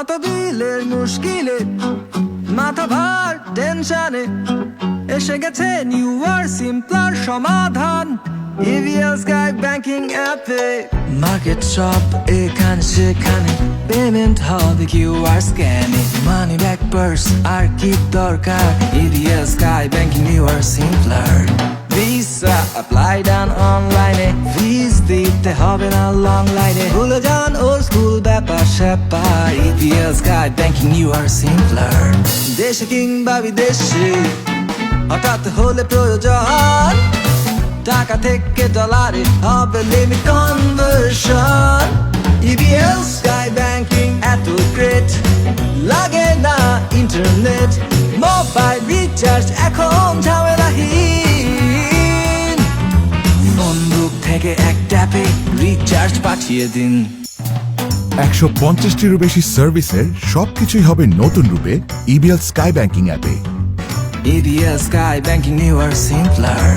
কত বিলের মুশকিলে, মাথা ভার টেনশনে। এসে গেছে নিউ আর সিম্পলার সমাধান ইভিএল স্কাই ব্যাংকিং অ্যাপে মার্কেট শপ এখানে সেখানে পেমেন্ট হবে কিউ আর স্ক্যানে মানি ব্যাক পার্স আর কি দরকার? ইভিএল স্কাই ব্যাংকিং নিউ আর সিম্পলার ভিসা অ্যাপ্লাই ডান অনলাইনে দিতে হবে না লং লাইনে ভুলে যান ওল্ড স্কুল ব্যাপার স্যাপার। ইভিএল স্কাই ব্যাংকিং নিউ আর সিম্পলার দেশে কিংবা বিদেশে, হঠাৎ হলে প্রয়োজন। টাকা থেকে ডলারে হবে limit conversion EBL sky banking এত গ্রেট লাগে না ইন্টারনেট মোবাইল রিচার্জ এখন ঝামেলাহীন থেকে এক ট্যাপে রিচার্জ পাঠিয়ে দিন। একশো পঞ্চাশটিরও বেশি সার্ভিসের সবকিছুই হবে নতুন রূপে ইবিএল স্কাই ব্যাংকিং অ্যাপে। ইভিএল স্কাই ব্যাংকিং নিউ আর সিম্পলার